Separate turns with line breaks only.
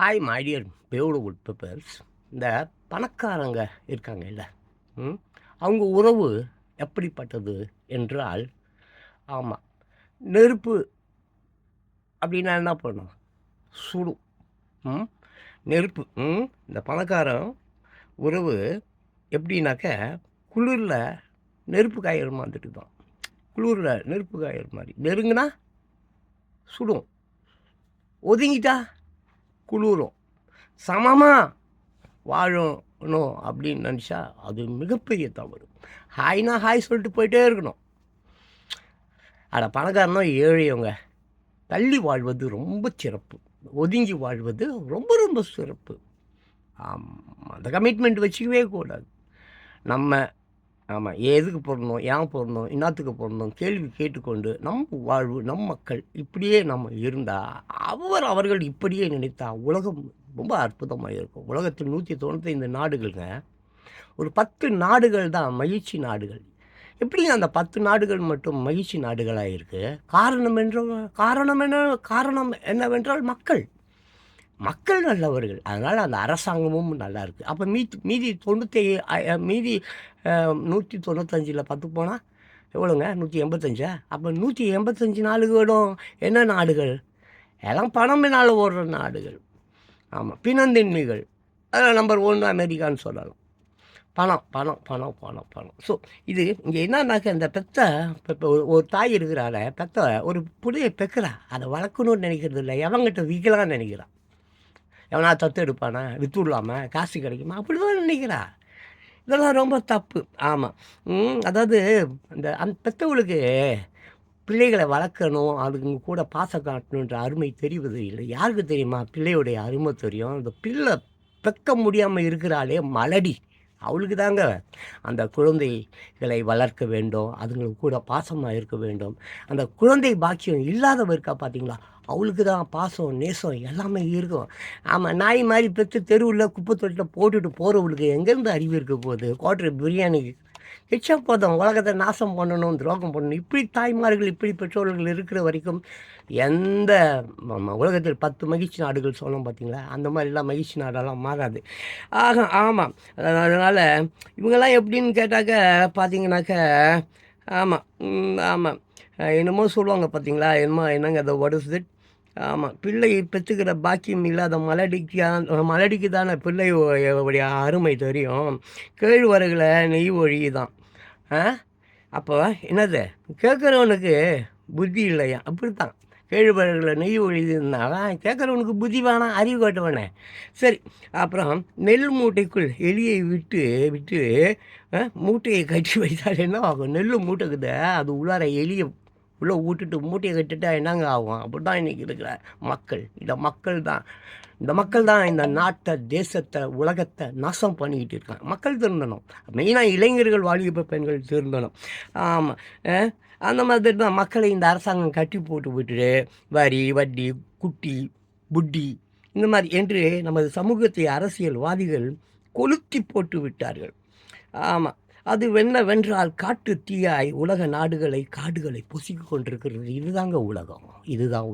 Hi my dear beautiful peoples இந்த பணக்காரங்க இருக்காங்க இல்லை? ம்? அவங்க உறவு எப்படிப்பட்டது என்றால் ஆமாம் நெருப்பு அப்படின்னா என்ன பண்ணும் சுடும் ம்? நெருப்பு. ம்? இந்த பணக்காரன் உறவு எப்படின்னாக்க குளிரில் நெருப்பு காயிற மாதிரி தான் குளிரில் நெருப்பு காயிற மாதிரி. நெருங்குனா சுடும். ஒதுங்கிட்டா குளிரும். சமமாக வாழணும் அப்படின்னு நினச்சா அது மிகப்பெரிய தவறு. ஹாய்னா ஹாய் சொல்லிட்டு போயிட்டே இருக்கணும். அட பணக்காரனோ ஏழையவங்க தள்ளி வாழ்வது ரொம்ப சிறப்பு. ஒதுங்கி வாழ்வது ரொம்ப ரொம்ப சிறப்பு. அந்த கமிட்மெண்ட் வச்சுக்கவே கூடாது. நம்ம ஆமாம் எதுக்கு போடணும்? ஏன் போடணும்? இன்னாத்துக்கு போடணும்? கேள்வி கேட்டுக்கொண்டு நம்ம வாழ்வு நம் மக்கள் இப்படியே நம்ம இருந்தால் அவர் அவர்கள் இப்படியே நினைத்தா உலகம் ரொம்ப அற்புதமாக இருக்கும். உலகத்தில் நூற்றி தொண்ணூத்தைந்து நாடுகள்ங்க. ஒரு பத்து நாடுகள் தான் மகிழ்ச்சி நாடுகள். எப்படி அந்த பத்து நாடுகள் மட்டும் மகிழ்ச்சி நாடுகளாக இருக்குது காரணம் என்ற காரணம் என்ன காரணம் என்னவென்றால் மக்கள். மக்கள் நல்லவர்கள். அதனால் அந்த அரசாங்கமும் நல்லா இருக்குது அப்போ மீதி மீதி தொண்ணூற்றி மீதி நூற்றி தொண்ணூத்தஞ்சில் பத்து போனால் எவ்வளோங்க நூற்றி எண்பத்தஞ்சா? அப்போ நூற்றி எண்பத்தஞ்சு நாடுகளும் என்ன நாடுகள்? எல்லாம் பணமினால் ஓடுற நாடுகள். ஆமாம் பிணந்தின்மைகள். அதில் நம்பர் ஒன்று அமெரிக்கான்னு சொல்லலாம். பணம் பணம் பணம் பணம் பணம். ஸோ இது இங்கே என்னன்னாக்க இந்த பெத்த இப்போ ஒரு தாய் இருக்கிறால பெத்த ஒரு புளியை பெக்கிறா. அதை வளர்க்கணும்னு நினைக்கிறது இல்லை. எவங்கிட்ட விற்கலாம்னு நினைக்கிறான் எவனா தத்து எடுப்பானா? விற்றுடலாமா காசு கிடைக்குமா? அப்படி தான் நினைக்கிறா. இதெல்லாம் ரொம்ப தப்பு. ஆமாம் அதாவது இந்த அந்த பெற்றவங்களுக்கு பிள்ளைகளை வளர்க்கணும் அதுங்க கூட பாசம் காட்டணுன்ற அருமை தெரிவது இல்லை. யாருக்கு தெரியுமா? பிள்ளையுடைய அருமை தெரியும். அந்த பிள்ளை பெக்க முடியாமல் இருக்கிறாளே மலடி. அவளுக்கு தாங்க. அந்த குழந்தைகளை வளர்க்க வேண்டும். அதுங்களுக்கு கூட பாசமாக இருக்க வேண்டும். அந்த குழந்தை பாக்கியம் இல்லாதவ இருக்கா பார்த்தீங்களா அவளுக்கு தான் பாசம் நேசம் எல்லாமே இருக்கும். ஆமாம் நாய் மாதிரி பெற்று தெருவில் குப்பை தொட்டில் போட்டுட்டு போகிறவளுக்கு எங்கேருந்து அறிவு இருக்க போகுது? குவாட்ரு பிரியாணி எச்சா போதும் உலகத்தை நாசம் பண்ணணும் துரோகம் பண்ணணும் இப்படி தாய்மார்கள் இப்படி பெற்றோர்கள் இருக்கிற வரைக்கும் எந்த உலகத்தில் பத்து மகிழ்ச்சி நாடுகள் சொன்னோம் பார்த்தீங்களா? அந்த மாதிரிலாம் மகிழ்ச்சி நாடெல்லாம் மாறாது. ஆக ஆமாம் அதனால் இவங்கெல்லாம் எப்படின்னு கேட்டாக்க பார்த்தீங்கன்னாக்க ஆமாம் ஆமாம் என்னமோ சொல்லுவாங்க பார்த்தீங்களா? என்னமோ என்னங்க அதை வாட் ஆமாம் பிள்ளை பெற்றுக்கிற பாக்கியம் இல்லாத மலடிக்கு மலடிக்கு தானே பிள்ளையுடைய அருமை தெரியும். கேழ்வரகுல நெய் ஒழி தான் ஆ? அப்போ என்னது? கேட்குறவனுக்கு புத்தி இல்லையா? அப்படி தான் கேழ்வரகுல நெய் ஒழிதுனால கேட்குறவனுக்கு புத்தி வேணாம் அறிவு காட்டுவானே. சரி அப்புறம் நெல் மூட்டைக்குள் எலியை விட்டு விட்டு மூட்டையை கட்டி வைத்தால் என்ன ஆகும்? நெல் மூட்டைக்குது அது உள்ளார எலியை உள்ளே விட்டுட்டு மூட்டையை கட்டிட்டா என்னங்க ஆகும்? அப்படி தான் இன்றைக்கி இருக்கிற மக்கள். இந்த மக்கள் தான். இந்த மக்கள் தான் இந்த நாட்டை தேசத்தை உலகத்தை நாசம் பண்ணிக்கிட்டு இருக்காங்க. மக்கள் திருந்தணும். மெயினாக இளைஞர்கள் வாலிப பெண்கள் திருந்தணும். ஆமாம் அந்த மாதிரி தான் மக்களை இந்த அரசாங்கம் கட்டி போட்டு விட்டுட்டு வரி வட்டி குட்டி புட்டி இந்த மாதிரி என்று நமது சமூகத்தை அரசியல்வாதிகள் கொளுத்தி போட்டு விட்டார்கள். ஆமாம் அது வென்னவென்றால் காட்டு தீயாய் உலக நாடுகளை காடுகளை பொசிக்கு கொண்டிருக்கிறது. இதுதாங்க உலகம். இதுதான்